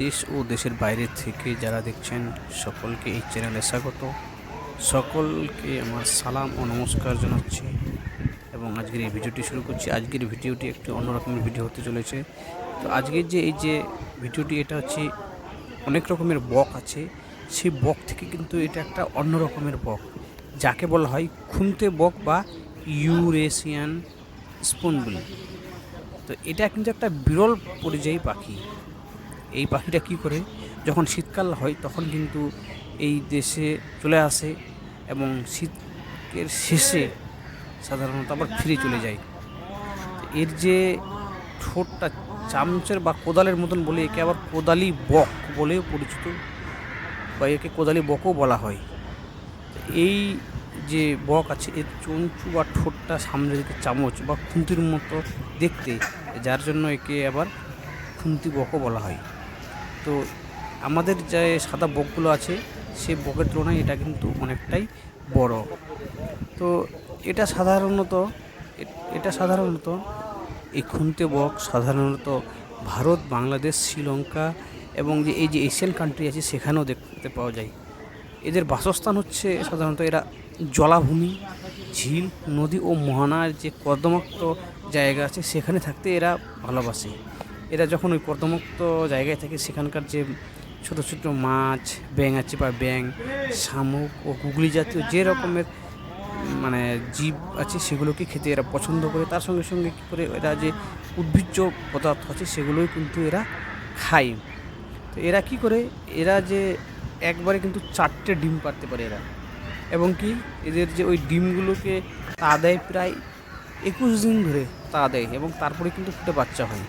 দেশ ও দেশের বাইরে থেকে যারা দেখছেন, সকলকে এই চ্যানেলে স্বাগত। সকলকে আমার সালাম ও নমস্কার জানাচ্ছি এবং আজকের এই ভিডিওটি শুরু করছি। আজকের ভিডিওটি একটি অন্যরকমের ভিডিও হতে চলেছে। তো আজকের যে এই যে ভিডিওটি, এটা হচ্ছে অনেক রকমের বক আছে। সেই বক থেকে কিন্তু এটা একটা অন্য রকমের বক, যাকে বলা হয় খুন্তে বক বা ইউরেশিয়ান স্পুনবুল। তো এটা কিন্তু একটা বিরল পরিযায়ী পাখি। এই পাখিটা কি করে? যখন শীতকাল হয় তখন কিন্তু এই দেশে চলে আসে এবং শীতের শেষে সাধারণত আবার ফিরে চলে যায়। এর যে ঠোঁটটা চামচের বা কোদালের মতন বলে একে আবার কোদালি বক বলেও পরিচিত বা একে কোদালি বকও বলা হয়। এই যে বক আছে, এর চঞ্চু বা ঠোঁটটা সামনের দিকে চামচ বা খুন্তির মতো দেখতে, যার জন্য একে আবার খুন্তি বকও বলা হয়। তো আমাদের যে সাদা বকগুলো আছে সে বকের তুলনায় এটা কিন্তু অনেকটাই বড়। তো এটা সাধারণত এটা সাধারণত এই খুন্তে বক, সাধারণত ভারত, বাংলাদেশ, শ্রীলঙ্কা এবং যে এই যে এশিয়ান কান্ট্রি আছে, সেখানেও দেখতে পাওয়া যায়। এদের বাসস্থান হচ্ছে সাধারণত এরা জলাভূমি, ঝিল, নদী ও মোহনার যে কর্দমাক্ত জায়গা আছে, সেখানে থাকতে এরা ভালোবাসে। এরা যখন ওই কর্দমাক্ত জায়গায় থাকে, সেখানকার যে ছোট ছোট মাছ ব্যাং আছে বা ব্যাং শামুক ও গুগলি জাতীয় যে রকমের মানে জীব আছে, সেগুলোকে খেতে এরা পছন্দ করে। তার সঙ্গে সঙ্গে কী করে এরা যে উদ্ভিজ্জ পদার্থ আছে, সেগুলোই কিন্তু এরা খায়। তো এরা কি করে, এরা যে একবারে কিন্তু চারটে ডিম পারতে পারে এরা। এবং কি, এদের যে ওই ডিমগুলোকে তা দেয় প্রায় একুশ দিন ধরে তা দেয় এবং তারপরে কিন্তু ফুটে বাচ্চা হয়।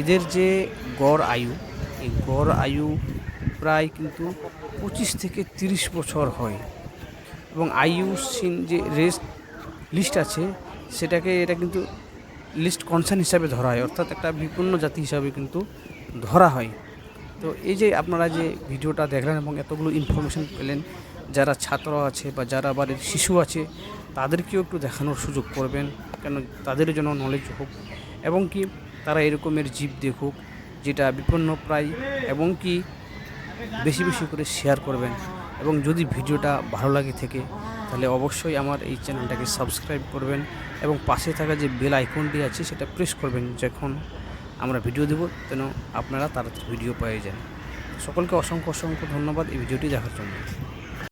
এদের যে গড় আয়ু, এই গড় আয়ু প্রায় কিন্তু পঁচিশ থেকে তিরিশ বছর হয়। এবং আইইউসিন যে রেস্ট লিস্ট আছে, সেটাকে এটা কিন্তু লিস্ট কনসার্ন হিসাবে ধরা হয়, অর্থাৎ একটা বিপন্ন জাতি হিসাবে কিন্তু ধরা হয়। তো এই যে আপনারা যে ভিডিওটা দেখলেন এবং এতগুলো ইনফরমেশন পেলেন, যারা ছাত্র আছে বা যারা বাড়ির শিশু আছে, তাদেরকেও একটু দেখানোর সুযোগ করবেন, কেন তাদের জন্য নলেজ হোক। এবং কি তারা এরকমের জীব দেখুক, যেটা বিপন্ন প্রায় এবং কি বেশি বেশি করে শেয়ার করবেন। এবং যদি ভিডিওটা ভালো লাগে থেকে, তাহলে অবশ্যই আমার এই চ্যানেলটাকে সাবস্ক্রাইব করবেন এবং পাশে থাকা যে বেল আইকনটি আছে, সেটা প্রেস করবেন যখন আমরা ভিডিও দেব, যেন আপনারা তাড়াতাড়ি ভিডিও পেয়ে যান। সকলকে অসংখ্য অসংখ্য ধন্যবাদ এই ভিডিওটি দেখার জন্য।